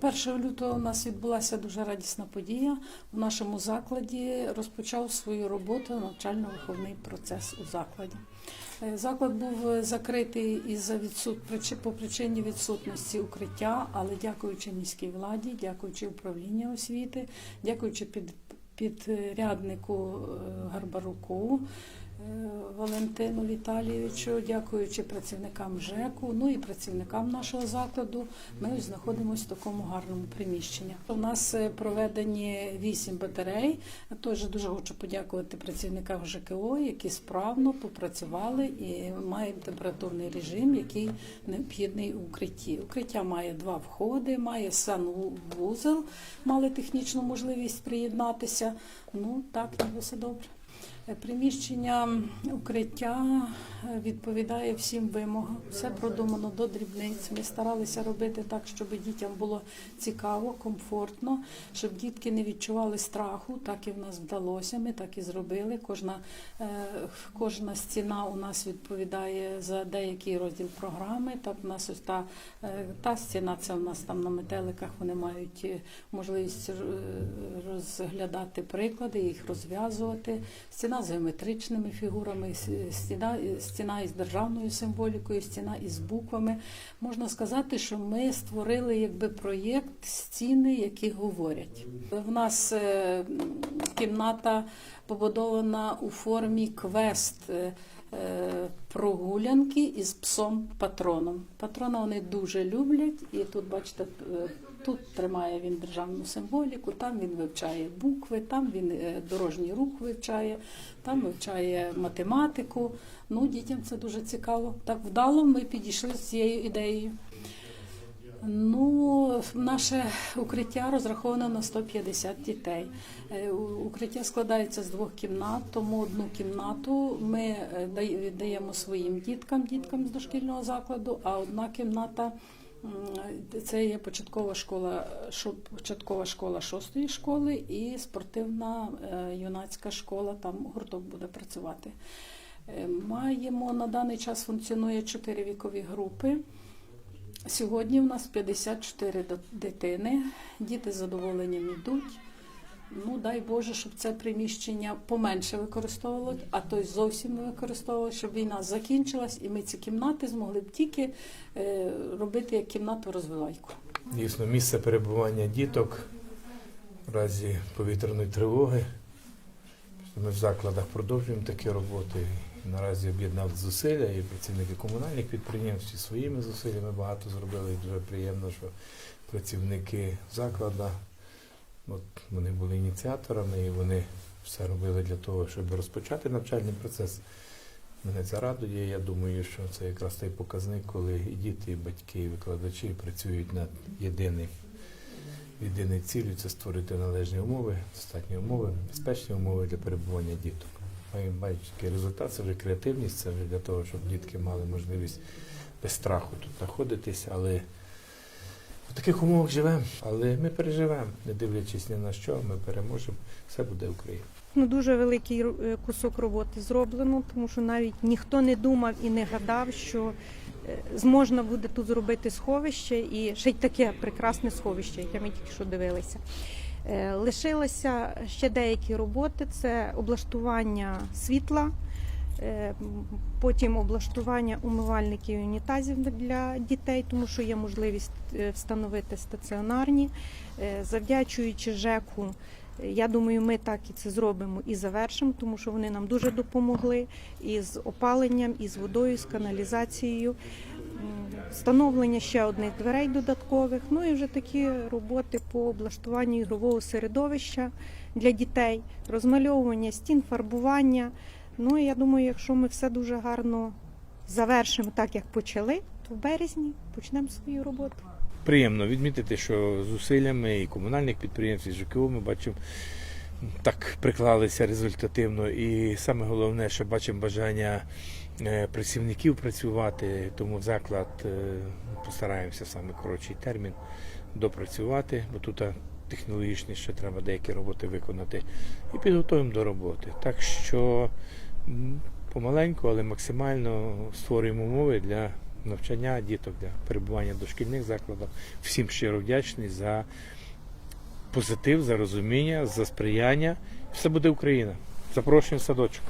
1 лютого у нас відбулася дуже радісна подія. У нашому закладі розпочав свою роботу навчально-виховний процес у закладі. Е, Заклад був закритий із відсут... по причині відсутності укриття, але дякуючи міській владі, дякуючи управлінню освіти, дякуючи під... підряднику е, Гарбаруку. Валентину Віталійовичу, дякуючи працівникам ЖЕКу, ну і працівникам нашого закладу, ми знаходимося в такому гарному приміщенні. У нас е, проведені вісім батарей. Теж дуже хочу подякувати працівникам ЖКО, які справно попрацювали і маємо температурний режим, який необхідний у укритті. Укриття має два входи, має санвузол, мали технічну можливість приєднатися. Ну так, ніби все добре. Приміщення укриття е, відповідає всім вимогам. Все продумано до дрібниць. Ми старалися робити так, щоб дітям було цікаво, комфортно, щоб дітки не відчували страху. Так і в нас вдалося. Ми так і зробили. Кожна, е, кожна стіна у нас відповідає за деякий розділ програми. Так, у нас ось та, е, та стіна, це у нас там на метеликах. Вони мають можливість розглядати приклади, їх розв'язувати. Стіна з геометричними фігурами, стіна, стіна із державною символікою, стіна із буквами. Можна сказати, що ми створили якби проєкт стіни, які говорять. В нас е, кімната побудована у формі квест. е, е, Прогулянки із псом патроном. Патрона вони дуже люблять, і тут, бачите, е, тут тримає він державну символіку, там він вивчає букви, там він дорожній рух вивчає, там вивчає математику. Ну, дітям це дуже цікаво. Так вдало ми підійшли з цією ідеєю. Ну, наше укриття розраховане на 150 дітей. Е, Укриття складається з двох кімнат, тому одну кімнату ми е, віддаємо своїм діткам, діткам з дошкільного закладу, а одна кімната це є початкова школа, початкова школа шостої школи і спортивна е, юнацька школа. Там гурток буде працювати. Маємо на даний час функціонує чотири вікові групи. Сьогодні в нас 54 до- дитини. Діти з задоволенням йдуть. Ну, дай Боже, щоб це приміщення поменше використовувалось, а то й зовсім не використовувалось, щоб війна закінчилась, і ми ці кімнати змогли б тільки е, робити як кімнату розвивайку. Дійсно, місце перебування діток в разі повітряної тривоги. Ми в закладах продовжуємо такі роботи. Наразі об'єднали зусилля і працівники комунальних підприємств і своїми зусиллями багато зробили. І дуже приємно, що працівники закладу, от вони були ініціаторами і вони все робили для того, щоб розпочати навчальний процес. Мене це радує. Я думаю, що це якраз той показник, коли і діти, і батьки, і викладачі працюють над єдиним єдиною цілею це створити належні умови, достатні умови, безпечні умови для перебування діток. Маємо бачити такий результат, це вже креативність, це вже для того, щоб дітки мали можливість без страху тут знаходитись, але в таких умовах живемо, але ми переживемо, не дивлячись ні на що, ми переможемо, все буде Україна. Ну, дуже великий е, кусок роботи зроблено, тому що навіть ніхто не думав і не гадав, що е, зможна буде тут зробити сховище, і ще й таке прекрасне сховище, яке ми тільки що дивилися. Е, Лишилися ще деякі роботи: це облаштування світла, е, потім облаштування умивальників і унітазів для дітей, тому що є можливість е, встановити стаціонарні. Завдячуючи ЖЕКу, я думаю, ми так і це зробимо і завершимо, тому що вони нам дуже допомогли і з опаленням, і з водою, з каналізацією. Встановлення ще одних дверей додаткових. Ну і вже такі роботи по облаштуванню ігрового середовища для дітей, розмальовування стін, фарбування. Ну і я думаю, якщо ми все дуже гарно завершимо так, як почали, то в березні почнемо свою роботу. Приємно відмітити, що зусиллями і комунальних підприємств, і ЖКУ ми бачимо, так приклалися результативно. І саме головне, що бачимо бажання е, працівників працювати, тому заклад е, постараємося саме коротший термін допрацювати, бо тут а, технологічно ще треба деякі роботи виконати, і підготуємо до роботи. Так що помаленьку, але максимально створюємо умови для навчання діток, для перебування в дошкільних закладах. Всім щиро вдячний за позитив, за розуміння, за сприяння. Все буде Україна. Запрошуємо в садочок.